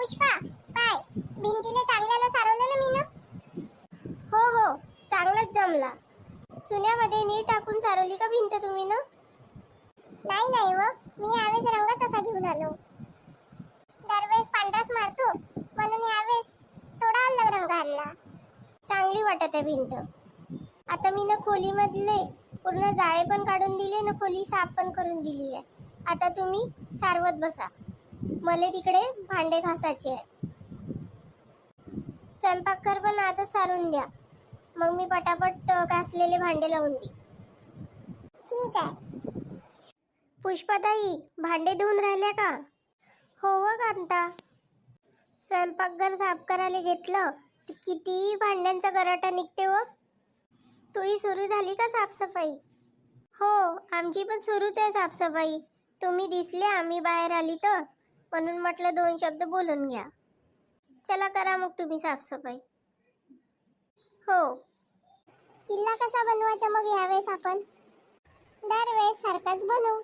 पुष्पा पाय भिंतीला चांगल्यानं सारवलं ना मी ना? हो हो. चांगलंच जमला. चुन्यामध्ये नीट टाकून सारवली का भिंत तुम्ही ना? नाही नाही व. मी यावेळेस रंग तसा घेऊन आलो. दरवेळेस पांढराच मारतो. म्हणून यावेळेस थोडा अलग रंग आणला. चांगली वाटत आहे भिंत. आता मी ना खोलीमधले पूर्ण जाळे पण काढून दिले ना खोली साफ पण करून दिली आहे. आता तुम्ही सारवत बसा. मला तिकडे भांडे घासायचे आहे. स्वयंपाकघर पण आजच सारून द्या. मग मी पटापट घासलेले भांडे लावून दे ठीक आहे. पुष्पाताई भांडे धुवून राहिले का? हो व कांता. स्वयंपाकघर साफ करायला घेतलं कितीही किती भांड्यांचा गराटा निघते व तुही सुरू झाली का साफसफाई? हो आमची पण सुरूच आहे साफसफाई. तुम्ही दिसले आम्ही बाहेर आली तर. म्हणून म्हटलं दोन शब्द बोलून घ्या. चला करा मग तुम्ही साफसफाई. हो. किल्ला कसा बनवायचा मग यावेळेस आपण? दरवेळेस सारखाच बनवू.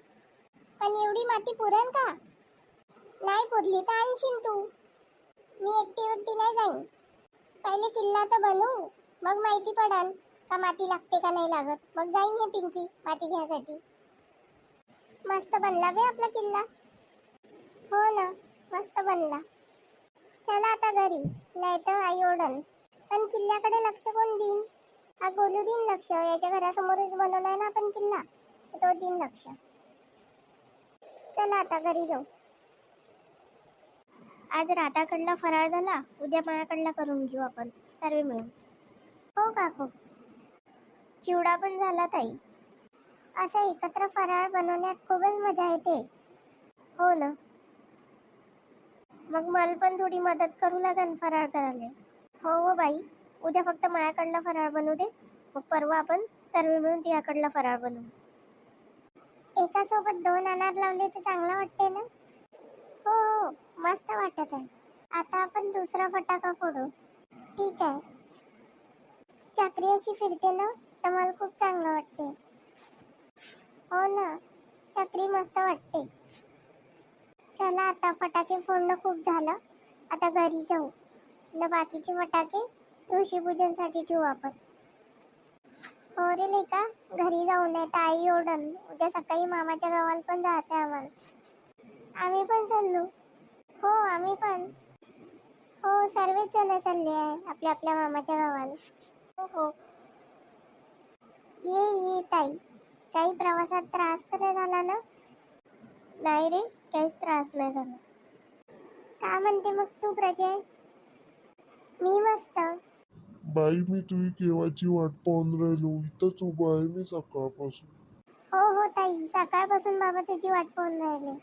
पण एवढी माती पुरण का? नाही पुरली तर आणशील तू. मी एकटी एकटी नाही जाईन. पहिले किल्ला तर बनवू. मग माहिती पडल का माती लागते का नाही लागत. मग जाईन हे पिंकी माती घ्यायसाठी मस्त बनला बे आपला किल्ला. मस्त बनला चला आता घरी नाही तर आई ओढन पण किल्ल्याकडे लक्ष कोण देईन? हा गोलू देईन लक्ष. याच्या घरासमोरच बनवलाय ना आपण किल्ला तो देईन लक्ष. चला आता घरी जाऊ. आज राधाकडला फराळ झाला उद्या मायाकडला करून घेऊ आपण सर्व मिळून. हो काकू. चिवडा पण झाला ताई. असं एकत्र फराळ बनवण्यात खूपच मजा येते. हो ना. मग मला पण थोडी मदत करू लागेल फराळ करायला. हो हो बाई. उद्या फक्त मायाकडला फराळ बनवू दे. मग परवा आपण सर्व मिळून तियाकडला फराळ बनवू. एका सोबत दोन अनार लावले तर चांगलं वाटते ना? हो, हो हो मस्त वाटत आहे. आता आपण दुसरा फटाका फोडू. ठीक आहे. चाकरी अशी फिरते ना तर मला खूप चांगलं वाटते हो ना. चाकरी मस्त वाटते. चला आता फटाके फोडणं खूप झालं. आता घरी जाऊ. न बाकीचे फटाके तुळशीपूजनसाठी ठेवू आपण. हो रे लेका घरी जाऊ नये तर आई ओढन उद्या सकाळी मामाच्या गावाला पण जायचं आहे आम्हाला. आम्ही पण चाललो. हो आम्ही पण. हो सर्वच जण चालले आहे आपल्या आपल्या मामाच्या गावाला. हो हो. ये ये ताई. काही प्रवासात त्रास तर नाही झाला ना? नाही रे काहीच त्रास नाही झाला. का म्हणते मग तू प्रजय? मी मस्त. बाई मी तुझी केव्हाची वाट पाहून राहिलो? इथंच उभा आहे मी सकाळपासून. हो हो ताई. सकाळपासून बाबा तुझी वाट पाहून राहिले.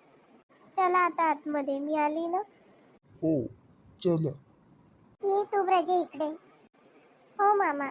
चला आता आतमध्ये. मी आली ना? हो चला. ये तू प्रजय इकडे. हो मामा.